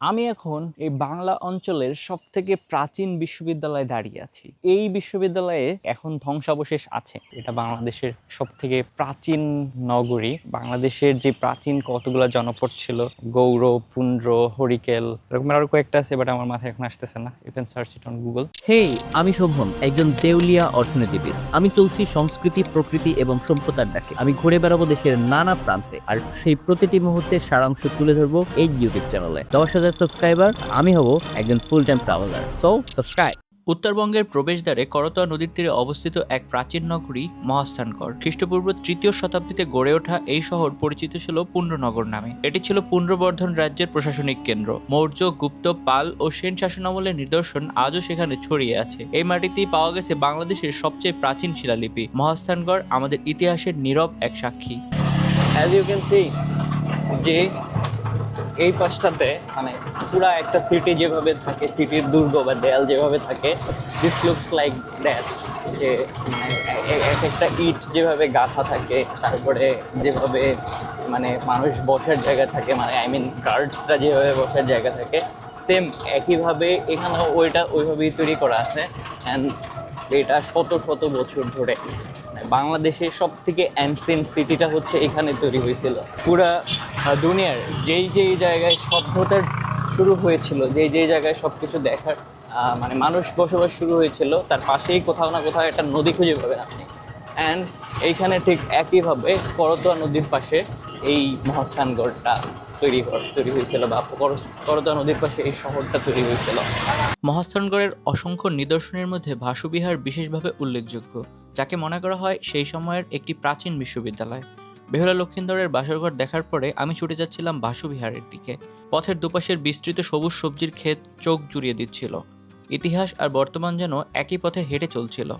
আমি এখন এই বাংলা অঞ্চলের সব থেকে প্রাচীন বিশ্ববিদ্যালয়ে দাঁড়িয়ে আছি। এই বিশ্ববিদ্যালয়ে এখন ধ্বংসাবশেষ আছে। এটা বাংলাদেশের সব থেকে প্রাচীন নগরী। বাংলাদেশের যে প্রাচীন কতগুলো জনপদ ছিল গৌরব পুন্ড্র, হরিকেল, এরকম আরও কয়েকটা আছে বাট আমার মাথায় এখন আসতেছে না। You can search it on Google hey আমি শোভন, একজন দেউলিয়া অর্থনীতিবিদ। আমি চলছি সংস্কৃতি, প্রকৃতি এবং সভ্যতার ডাকে। আমি ঘুরে বেড়াবো দেশের নানা প্রান্তে। আর সেই প্রতিটি মুহূর্তে সারাংশ তুলে ধরবো এই ইউটিউব চ্যানেলে দশ সাবস্ক্রাইবার আমি হব একজন full time traveller so subscribe উত্তরবঙ্গের প্রবেশদ্বারে করতোয়া নদীর তীরে অবস্থিত এক প্রাচীন নগরী মহাস্থানগড় খ্রিস্টপূর্ব তৃতীয় শতাব্দীতে গড়ে ওঠা এই শহর পরিচিত ছিল পুণ্ড্রনগর নামে। এটি ছিল পুণ্ড্রবর্ধন রাজ্যের প্রশাসনিক কেন্দ্র। মৌর্য গুপ্ত পাল ও সেন শাসনামলের নিদর্শন আজও সেখানে ছড়িয়ে আছে। এই মাটিতেই পাওয়া গেছে বাংলাদেশের সবচেয়ে প্রাচীন শিলালিপি। মহাস্থানগড় আমাদের ইতিহাসের নীরব এক সাক্ষী। অ্যাজ ইউ ক্যান সি যে এই পাশটাতে মানে পুরা একটা সিটি যেভাবে থাকে সিটির দুর্গ বা দেয়াল যেভাবে থাকে দিস লুকস লাইক দ্যাট যে মানে এক একটা ইট যেভাবে গাঁথা থাকে, তারপরে যেভাবে মানে মানুষ বসার জায়গা থাকে মানে আই মিন গার্ডসরা যেভাবে বসার জায়গা থাকে সেম একইভাবে এখানেও ওইটা ওইভাবেই তৈরি করা আছে অ্যান্ড এটা শত শত বছর ধরে। বাংলাদেশের সব থেকে অ্যানসেন্ট সিটিটা হচ্ছে এখানে তৈরি হয়েছিল। পুরা দুনিয়ার যেই যেই জায়গায় সভ্যতার শুরু হয়েছিল, যেই যেই জায়গায় সব কিছু দেখার মানে মানুষ বসবাস শুরু হয়েছিল, তার পাশেই কোথাও না কোথাও একটা নদী খুঁজে পাবেন আপনি। অ্যান্ড এইখানে ঠিক একইভাবে করতোয়া নদীর পাশে এই মহাস্থানগড়টা তৈরি তৈরি হয়েছিল বা করতোয়া নদীর পাশে এই শহরটা তৈরি হয়েছিল। মহাস্থানগড়ের অসংখ্য নিদর্শনের মধ্যে ভাসুবিহার বিশেষভাবে উল্লেখযোগ্য। যাকে মনে করা হয় সেই সময়ের একটি প্রাচীন বিশ্ববিদ্যালয়। বেহুলা লক্ষিন্দরের বাসরঘর দেখার পরে আমি ছুটে যাচ্ছিলাম বাসুবিহারের দিকে। পথের দুপাশের বিস্তৃত সবুজ সবজির ক্ষেত চোখ জুড়িয়ে দিচ্ছিল। ইতিহাস আর বর্তমান যেন একই পথে হেঁটে চলছিল।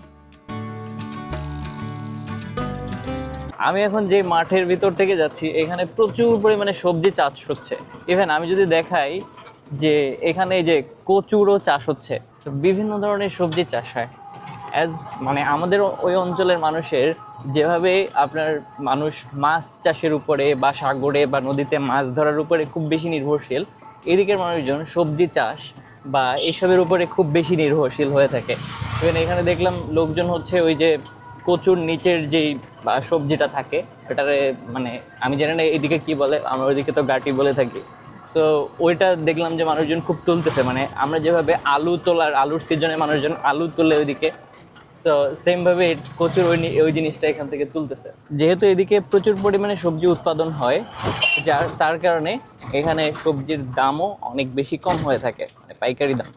আমি এখন যে মাঠের ভিতর থেকে যাচ্ছি, এখানে প্রচুর পরিমাণে সবজি চাষ হচ্ছে। ইভেন আমি যদি দেখাই যে এখানে যে কচুরও চাষ হচ্ছে বিভিন্ন ধরনের সবজি চাষ হয়। অ্যাজ মানে আমাদের ওই অঞ্চলের মানুষের যেভাবে আপনার মানুষ মাছ চাষের উপরে বা সাগরে বা নদীতে মাছ ধরার উপরে খুব বেশি নির্ভরশীল, এদিকের মানুষজন সবজি চাষ বা এসবের উপরে খুব বেশি নির্ভরশীল হয়ে থাকে। ইভেন এখানে দেখলাম লোকজন হচ্ছে ওই যে কচুর নিচের যেই সবজিটা থাকে এটারে মানে আমি জানি না এদিকে কি বলে, আমরা ওইদিকে তো গাটি বলে থাকি। তো ওইটা দেখলাম যে মানুষজন খুব তুলতেছে মানে আমরা যেভাবে আলু তোলার, আলুর সিজনে মানুষজন আলু তুলে ওইদিকে সো সেমভাবে কচুর ওই ওই জিনিসটা এখান থেকে তুলতেছে। যেহেতু এদিকে প্রচুর পরিমাণে সবজি উৎপাদন হয়, যার, তার কারণে এখানে সবজির দামও অনেক বেশি কম হয়ে থাকে মানে পাইকারি দাম।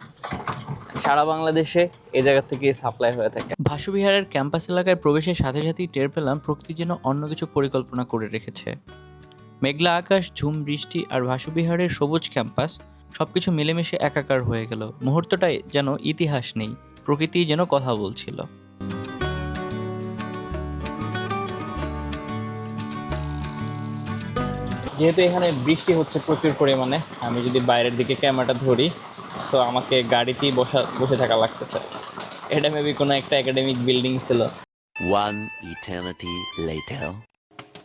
সারা বাংলাদেশে এই জায়গা থেকে সাপ্লাই হয়ে থাকে। ভাসুবিহারের ক্যাম্পাস এলাকায় প্রবেশের সাথে সাথেই টের পেলাম প্রকৃতি যেন অন্য কিছু পরিকল্পনা করে রেখেছে। মেঘলা আকাশ, ঝুম, বৃষ্টি আর ভাসুবিহারের সবুজ ক্যাম্পাস সবকিছু মিলেমিশে একাকার হয়ে গেল। মুহূর্তটায় যেন ইতিহাস নেই। প্রকৃতি যেন কথা বলছিল। যেহেতু এখানে বৃষ্টি হচ্ছে প্রচুর পরিমাণে আমি যদি বাইরের দিকে ক্যামেরাটা ধরি সো আমাকে গাড়িতেই বসা বসে থাকা লাগতেছে। এটা মেবি কোনো একটা একাডেমিক বিল্ডিং ছিল। One eternity later.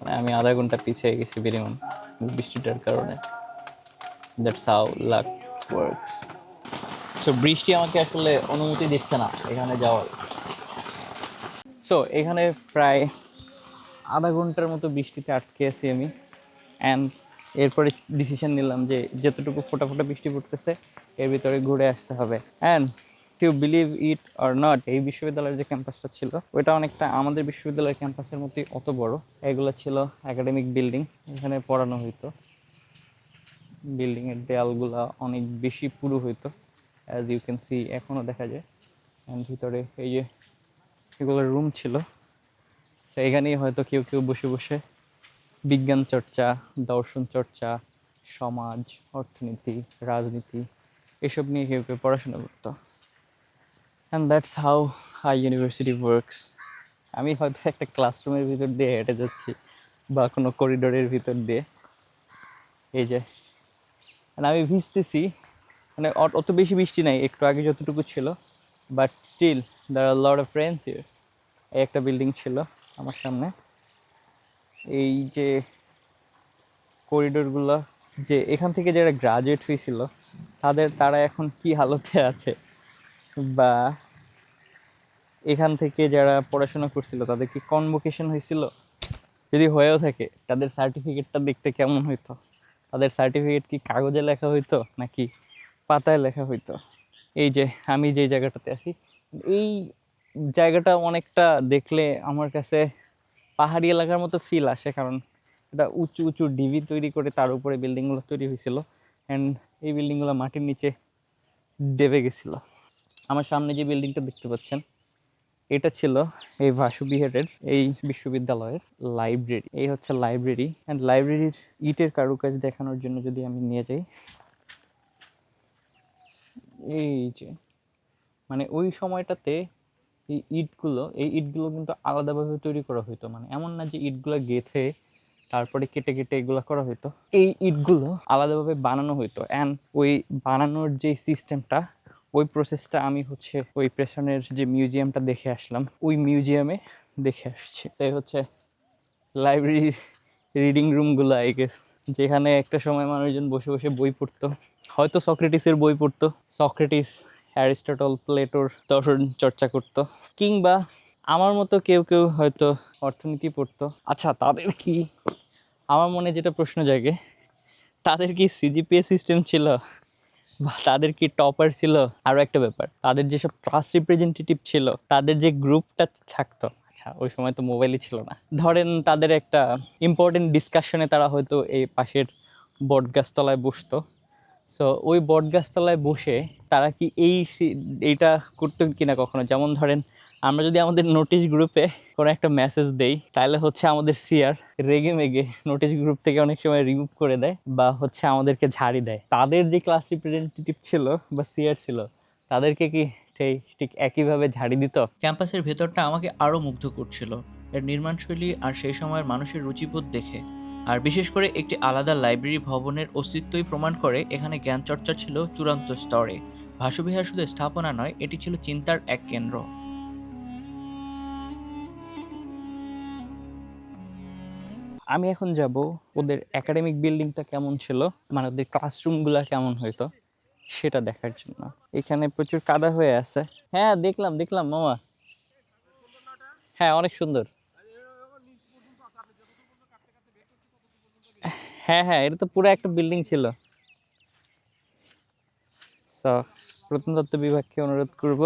মানে আমি আধা ঘণ্টা পিছিয়ে গেছি বিরিমন বৃষ্টিটার কারণে। That's how luck works so বৃষ্টি আমাকে আসলে অনুমতি দিচ্ছে না এখানে যাওয়ার। সো এখানে প্রায় আধা ঘণ্টার মতো বৃষ্টিতে আটকে আছি আমি। অ্যান্ড এরপরে ডিসিশন নিলাম যে যতটুকু ফোটা ফোটা বৃষ্টি পড়তেছে, এর ভিতরে ঘুরে আসতে হবে। And to believe it or not এই বিশ্ববিদ্যালয়ের যে ক্যাম্পাসটা ছিল, ওইটা অনেকটা আমাদের বিশ্ববিদ্যালয়ের ক্যাম্পাসের মতোই অত বড়। এগুলো ছিল একাডেমিক বিল্ডিং এখানে পড়ানো হইতো। বিল্ডিংয়ের দেয়ালগুলা অনেক বেশি পুরু হইতো। অ্যাজ ইউ ক্যান সি এখনও দেখা যায়। অ্যান্ড ভিতরে এই যে এগুলো রুম ছিল। তো এখানেই হয়তো কেউ কেউ বসে বসে বিজ্ঞান চর্চা, দর্শন চর্চা, সমাজ, অর্থনীতি, রাজনীতি, এসব নিয়ে কেউ কেউ পড়াশোনা করতো। And that's how high university works আমি হয়তো একটা ক্লাসরুমের ভিতর দিয়ে হেঁটে যাচ্ছি বা কোনো করিডোরের ভিতর দিয়ে। এই যে। আমি ভিজতেছি। মানে অত- বেশি বৃষ্টি নাই, একটু আগে যতটুকু ছিল but still there are lot of friends here এই একটা বিল্ডিং ছিল আমার সামনে। এই যে করিডোরগুলো যে এখান থেকে যারা গ্রাজুয়েট হয়েছিল, তাদের, তারা এখন কি হালতে আছে? বা এখান থেকে যারা পড়াশোনা করছিল, তাদের কি কনভোকেশন হয়েছিল? যদি হয়েও থাকে, তাদের সার্টিফিকেটটা দেখতে কেমন হইতো? তাদের সার্টিফিকেট কি কাগজে লেখা হইতো, নাকি পাতায় লেখা হইতো। এই যে আমি যে জায়গাটাতে আছি, এই জায়গাটা অনেকটা দেখলে আমার কাছে পাহাড়ি এলাকার মতো ফিল আসে, কারণ এটা উঁচু উঁচু ডিবি তৈরি করে তার উপরে বিল্ডিংগুলো তৈরি হয়েছিল অ্যান্ড এই বিল্ডিংগুলো মাটির নিচে দেবে গেছিল। আমার সামনে যে বিল্ডিংটা দেখতে পাচ্ছেন, এটা ছিল এই ভাসু বিহারের এই বিশ্ববিদ্যালয়ের লাইব্রেরি এই হচ্ছে লাইব্রেরি অ্যান্ড লাইব্রেরির ইটের কারুকাজ দেখানোর জন্য যদি আমি নিয়ে যাই এই যে মানে ওই সময়টাতে এই ইটগুলো এই ইটগুলো কিন্তু আলাদাভাবে তৈরি করা হতো মানে এমন না যে ইটগুলো গেথে তারপরে কেটে কেটে এগুলো করা হতো এই ইটগুলো আলাদাভাবে বানানো হতো অ্যান্ড ওই বানানোর যে সিস্টেমটা ওই প্রসেসটা আমি হচ্ছে ওই প্রেশনের যে মিউজিয়ামটা দেখে আসলাম, ওই মিউজিয়ামে দেখে আসছি। তাই হচ্ছে লাইব্রেরি রিডিং রুমগুলো আই গেস যেখানে একটা সময় মানুষজন বসে বসে বই পড়তো। হয়তো সক্রেটিসের বই পড়তো। সক্রেটিস, অ্যারিস্টটল, প্লেটোর দর্শন চর্চা করতো। কিংবা আমার মতো কেউ কেউ হয়তো অর্থনীতি পড়তো। আচ্ছা তাদের কি? আমার মনে যেটা প্রশ্ন জাগে, তাদের কি সিজিপিএ সিস্টেম ছিল? বা তাদের কি টপার ছিল? আরও একটা ব্যাপার, তাদের যেসব ক্লাস রিপ্রেজেন্টেটিভ ছিল, তাদের যে গ্রুপটা থাকতো আচ্ছা ওই সময় তো মোবাইলই ছিল না। ধরেন তাদের একটা ইম্পর্টেন্ট ডিসকাশনে তারা হয়তো এই পাশের বটগাছতলায় বসতো। সো ওই বটগাছতলায় বসে তারা কি এই এইটা করতো কিনা কখনো? যেমন ধরেন, আমরা যদি আমাদের নোটিশ গ্রুপে কোনো একটা মেসেজ দেই, তাহলে হচ্ছে আমাদের সিয়ার রেগে মেগে নোটিশ গ্রুপ থেকে অনেক সময় রিমুভ করে দেয় বা হচ্ছে আমাদেরকে ঝাড়ি দেয়। তাদের যে ক্লাস রিপ্রেজেন্টেটিভ ছিল বা সিয়ার ছিল, তাদেরকে কি সেই ঠিক একইভাবে ঝাড়ি দিত? ক্যাম্পাসের ভেতরটা আমাকে আরও মুগ্ধ করছিল। এর নির্মাণশৈলী আর সেই সময়ের মানুষের রুচিবোধ দেখে। আর বিশেষ করে একটি আলাদা লাইব্রেরি ভবনের অস্তিত্বই প্রমাণ করে এখানে জ্ঞান চর্চা ছিল চূড়ান্ত স্তরে। ভাসুবিহার শুধু স্থাপনা নয়, এটি ছিল চিন্তার এক কেন্দ্র। আমি এখন যাব ওদের একাডেমিক বিল্ডিংটা কেমন ছিল মানে ওদের ক্লাসরুমগুলো কেমন হইতো, সেটা দেখার জন্য। এখানে প্রচুর কাদা হয়ে আছে। হ্যাঁ দেখলাম দেখলাম, মামা। হ্যাঁ অনেক সুন্দর। হ্যাঁ হ্যাঁ এটা তো পুরো একটা বিল্ডিং ছিল। সো প্রত্নতত্ত্ব বিভাগকে অনুরোধ করব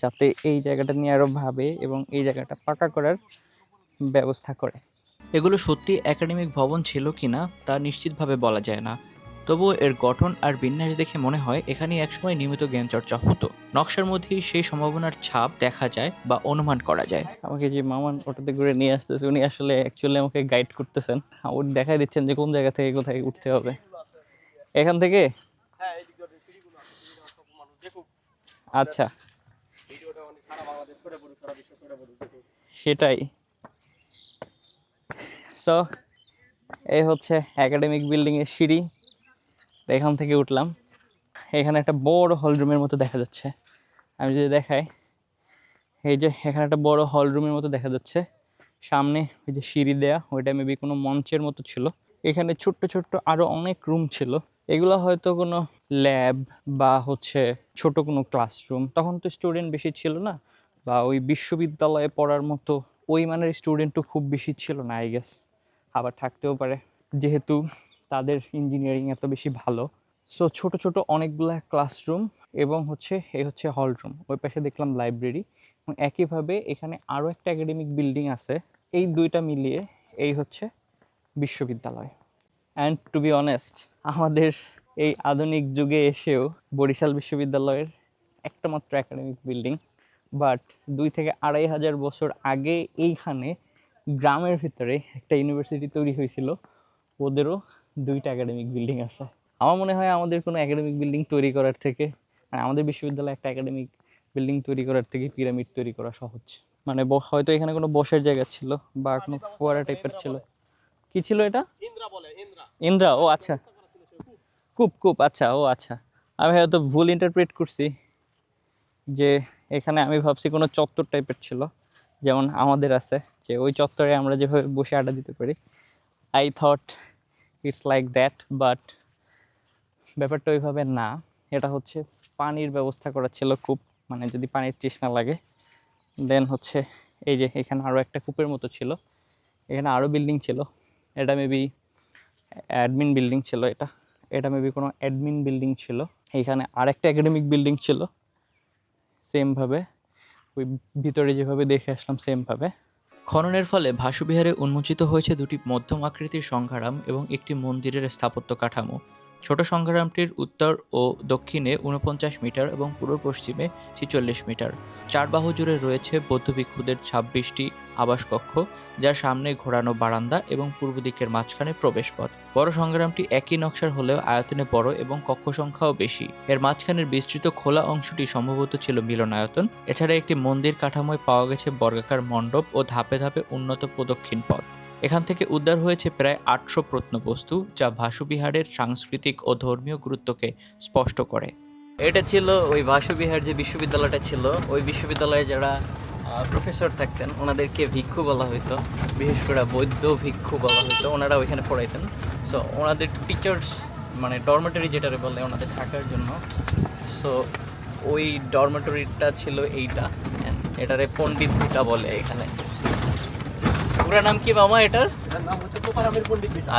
যাতে এই জায়গাটা নিয়ে আরও ভাবে এবং এই জায়গাটা পাকা করার ব্যবস্থা করে। এগুলো সত্যি একাডেমিক ভবন ছিল কি না তা নিশ্চিতভাবে বলা যায় না। তবুও এর গঠন আর বিন্যাস দেখে মনে হয় এখানে একসময় নিয়মিত জ্ঞান চর্চা হতো। নকশার মধ্যেই সেই সম্ভাবনার ছাপ দেখা যায় বা অনুমান করা যায়। আমাকে যে মামান ওটাতে ঘুরে নিয়ে আসতেছে, উনি আসলে অ্যাকচুয়ালি আমাকে গাইড করতেছেন। উনি দেখাই দিচ্ছেন যে কোন জায়গা থেকে কোথায় উঠতে হবে। এখান থেকে? আচ্ছা। সেটাই। সো এই হচ্ছে একাডেমিক বিল্ডিংয়ের সিঁড়ি। তো এখান থেকে উঠলাম। এখানে একটা বড় হল রুমের মতো দেখা যাচ্ছে। আমি যদি দেখাই, এই যে এখানে একটা বড় হল রুমের মতো দেখা যাচ্ছে। সামনে ওই যে সিঁড়ি দেয়া, ওইটা মেবি কোনো মঞ্চের মতো ছিল। এখানে ছোট্ট ছোট্ট আরও অনেক রুম ছিল। এগুলো হয়তো কোনো ল্যাব বা হচ্ছে ছোট কোনো ক্লাসরুম তখন তো স্টুডেন্ট বেশি ছিল না। বা ওই বিশ্ববিদ্যালয়ে পড়ার মতো ওই মানের স্টুডেন্টও খুব বেশি ছিল না আই গেস আবার থাকতেও পারে। যেহেতু তাদের ইঞ্জিনিয়ারিং এত বেশি ভালো। সো ছোট ছোট অনেকগুলা ক্লাসরুম এবং হচ্ছে এই হচ্ছে হল রুম ওই পাশে দেখলাম লাইব্রেরি এবং একইভাবে এখানে আরও একটা একাডেমিক বিল্ডিং আছে। এই দুইটা মিলিয়ে এই হচ্ছে বিশ্ববিদ্যালয়। অ্যান্ড টু বি অনেস্ট আমাদের এই আধুনিক যুগে এসেও বরিশাল বিশ্ববিদ্যালয়ের একটা মাত্র একাডেমিক বিল্ডিং বাট দুই থেকে আড়াই হাজার বছর আগে এইখানে গ্রামের ভিতরে একটা ইউনিভার্সিটি তৈরি হয়েছিল। ওদেরও দুইটা একাডেমিক বিল্ডিং আছে। আমার মনে হয় আমাদের কোনো একাডেমিক বিল্ডিং তৈরি করার থেকে মানে আমাদের বিশ্ববিদ্যালয়ে একটা একাডেমিক বিল্ডিং তৈরি করার থেকে পিরামিড তৈরি করা সহজ। মানে হয়তো এখানে কোনো বসের জায়গা ছিল বা কোনো ফোয়ারা টাইপের ছিল। কি ছিল এটা? ইন্দ্রা ও আচ্ছা। কূপ। কূপ আচ্ছা ও আচ্ছা। আমি হয়তো ভুল ইন্টারপ্রেট করছি যে এখানে আমি ভাবছি কোনো চত্বর টাইপের ছিল। যেমন আমাদের আছে যে ওই চত্বরে আমরা যেভাবে বসে আড্ডা দিতে পারি। I thought it's like that but ব্যাপারটা ওইভাবে না। এটা হচ্ছে পানির ব্যবস্থা করা ছিল কূপ মানে যদি পানির তৃষ্ণা লাগে। দেন হচ্ছে এই যে এখানে আরও একটা কূপের মতো ছিল। এখানে আরও বিল্ডিং ছিল। এটা মেবি অ্যাডমিন বিল্ডিং ছিল এটা। এটা মেবি কোনো অ্যাডমিন বিল্ডিং ছিল। এখানে আরেকটা একাডেমিক বিল্ডিং ছিল। সেমভাবে ওই ভিতরে যেভাবে দেখে আসলাম সেমভাবে খননের ফলে ভাসুবিহারে উন্মোচিত হয়েছে দুটি মধ্যম আকৃতির সংঘারাম এবং একটি মন্দিরের স্থাপত্য কাঠামো। ছোট সংগ্রামটির উত্তর ও দক্ষিণে উনপঞ্চাশ মিটার এবং পূর্ব পশ্চিমে ছিচল্লিশ মিটার। চার বাহু জুড়ে রয়েছে বৌদ্ধ ভিক্ষুদের ছাব্বিশটি আবাসকক্ষ, যার সামনে ঘোরানো বারান্দা এবং পূর্ব দিকের মাঝখানে প্রবেশপথ। বড় সংগ্রামটি একই নকশার হলেও আয়তনে বড় এবং কক্ষ সংখ্যাও বেশি। এর মাঝখানের বিস্তৃত খোলা অংশটি সম্ভবত ছিল মিলনায়তন। এছাড়া একটি মন্দির কাঠামোয় পাওয়া গেছে বর্গাকার মণ্ডপ ও ধাপে ধাপে উন্নত প্রদক্ষিণ পথ। এখান থেকে উদ্ধার হয়েছে প্রায় আটশো প্রত্নবস্তু, যা ভাসুবিহারের সাংস্কৃতিক ও ধর্মীয় গুরুত্বকে স্পষ্ট করে। এটা ছিল ওই ভাসুবিহার যে বিশ্ববিদ্যালয়টা ছিল। ওই বিশ্ববিদ্যালয়ে যারা প্রফেসর থাকতেন, ওনাদেরকে ভিক্ষু বলা হতো বিশেষ করে বৈদ্য ভিক্ষু বলা হতো ওনারা ওইখানে পড়াইতেন। সো ওনাদের টিচার্স মানে ডরমেটরি যেটারে বলে, ওনাদের থাকার জন্য। সো ওই ডরমেটরিটা ছিল এইটা এটারে পণ্ডিত বলে এখানে। পুরো নাম কি মামা এটার?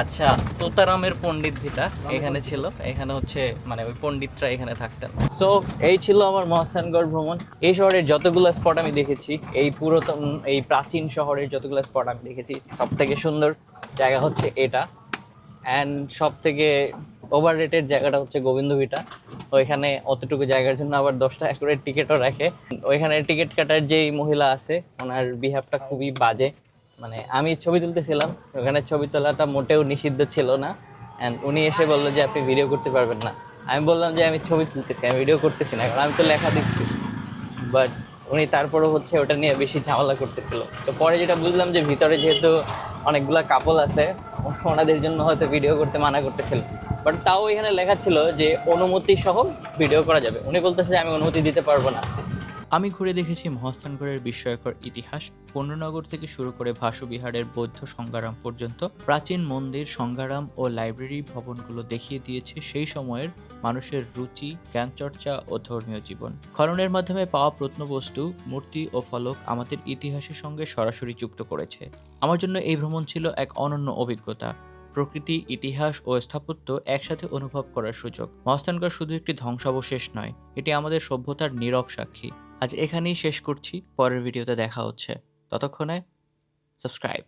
আচ্ছা তোতারামের পণ্ডিত ভিটা এখানে ছিল। এখানে হচ্ছে মানে ওই পণ্ডিতরা এখানে থাকতেন। সো এই ছিল আমার মহাস্থানগড় ভ্রমণ। এই শহরের যতগুলো স্পট আমি দেখেছি এই পুরাতন এই প্রাচীন শহরের যতগুলো স্পট আমি দেখেছি সব থেকে সুন্দর জায়গা হচ্ছে এটা। অ্যান্ড সব থেকে ওভার রেটেড জায়গাটা হচ্ছে গোবিন্দ ভিটা। ওইখানে অতটুকু জায়গার জন্য আবার দশটা করে টিকিটও রাখে। ওইখানে টিকিট কাটার যেই মহিলা আছে ওনার বিহেভটা খুবই বাজে। মানে আমি ছবি তুলতেছিলাম, ওখানে ছবি তোলাটা মোটেও নিষিদ্ধ ছিল না। অ্যান্ড উনি এসে বলল যে, আপনি ভিডিও করতে পারবেন না। আমি বললাম যে, আমি ছবি তুলতেছি, আমি ভিডিও করতেছি না, কারণ আমি তো লেখা দিচ্ছি বাট উনি তারপরও হচ্ছে ওটা নিয়ে বেশি ঝামেলা করতেছিল। তো পরে যেটা বুঝলাম যে, ভিতরে যেহেতু অনেকগুলা কাপল আছে, ওনাদের জন্য হয়তো ভিডিও করতে মানা করতেছিল। বাট তাও এখানে লেখা ছিল যে, অনুমতি সহ ভিডিও করা যাবে। উনি বলতেছে যে, আমি অনুমতি দিতে পারব না। আমি ঘুরে দেখেছি মহাস্থানগড়ের বিস্ময়কর ইতিহাস। পণ্যনগর থেকে শুরু করে ভাসুবিহারের বৌদ্ধ সংগ্রাম পর্যন্ত প্রাচীন মন্দির, সংগ্রাম ও লাইব্রেরি ভবনগুলো দেখিয়ে দিয়েছে সেই সময়ের মানুষের রুচি, জ্ঞানচর্চা ও ধর্মীয় জীবন। খননের মাধ্যমে পাওয়া প্রত্নবস্তু, মূর্তি ও ফলক আমাদের ইতিহাসের সঙ্গে সরাসরি যুক্ত করেছে। আমার জন্য এই ভ্রমণ ছিল এক অনন্য অভিজ্ঞতা। প্রকৃতি, ইতিহাস ও স্থাপত্য একসাথে অনুভব করার সুযোগ। মহাস্থানগড় শুধু একটি ধ্বংসাবশেষ নয়, এটি আমাদের সভ্যতার নীরব সাক্ষী। আজ এখানেই শেষ করছি পরের ভিডিওতে দেখা হচ্ছে। ততক্ষণে সাবস্ক্রাইব